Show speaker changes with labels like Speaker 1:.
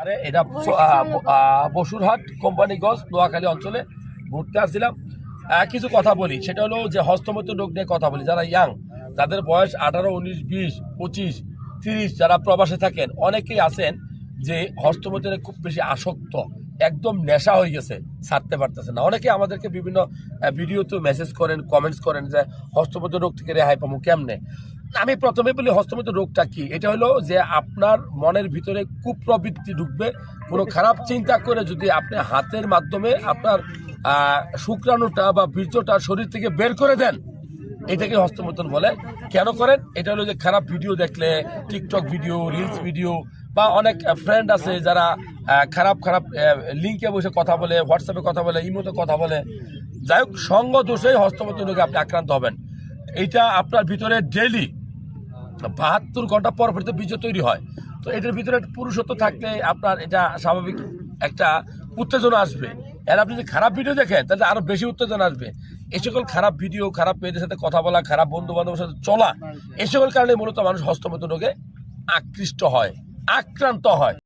Speaker 1: আরে এটা বসুরহাট কোম্পানিগঞ্জ নোয়াখালী অঞ্চলে ঘুরতে আসছিলাম। কিছু কথা বলি। সেটা হলো যে হস্তমৈত রোগ নিয়ে কথা বলি। যারা ইয়াং যাদের বয়স আঠারো উনিশ বিশ পঁচিশ তিরিশ যারা প্রবাসে থাকেন অনেকেই আছেন যে হস্তমৈতনে খুব বেশি আসক্ত। একদম নেশা হয়ে গেছে ছাড়তে পারতেছে না। অনেকে আমাদেরকে বিভিন্ন ভিডিওতে মেসেজ করেন কমেন্টস করেন যে হস্তমৈত রোগ থেকে রেহাই পাবো কেমনে? আমি প্রথমে বলি হস্তমৈত রোগটা কি? এটা হলো যে আপনার মনের ভিতরে কুপ্রবৃত্তি ঢুকবে, কোনো খারাপ চিন্তা করে যদি আপনি হাতের মাধ্যমে আপনার শুক্রাণুটা বা বীর্যটা শরীর থেকে বের করে দেন, এটাকে হস্তমৈথুন বলে। কেন করেন? এটা হলো যে খারাপ ভিডিও দেখলে, টিকটক ভিডিও, রিলস ভিডিও বা অনেক ফ্রেন্ড আছে যারা খারাপ খারাপ লিঙ্কে বসে কথা বলে হোয়াটসঅ্যাপে কথা বলে, ইমোতে কথা বলে। যাই হোক, সঙ্গ দোষেই হস্তমৈথুন রোগে আপনি আক্রান্ত হবেন। এইটা আপনার ভিতরে ডেইলি বাহাত্তর ঘণ্টা পর পর তো বীজ তৈরি হয়। তো এটার ভিতরে একটা পুরুষত্ব থাকলে আপনার এটা স্বাভাবিক একটা উত্তেজনা আসবে। আর আপনি যদি খারাপ ভিডিও দেখেন, তাহলে আরও বেশি উত্তেজনা আসবে। এই সকল খারাপ ভিডিও, খারাপ মেয়েদের সাথে কথা বলা, খারাপ বন্ধু বান্ধবের সাথে চলা এই সকল কারণে মূলত মানুষ হস্তমত রোগে আকৃষ্ট হয়, আক্রান্ত হয়।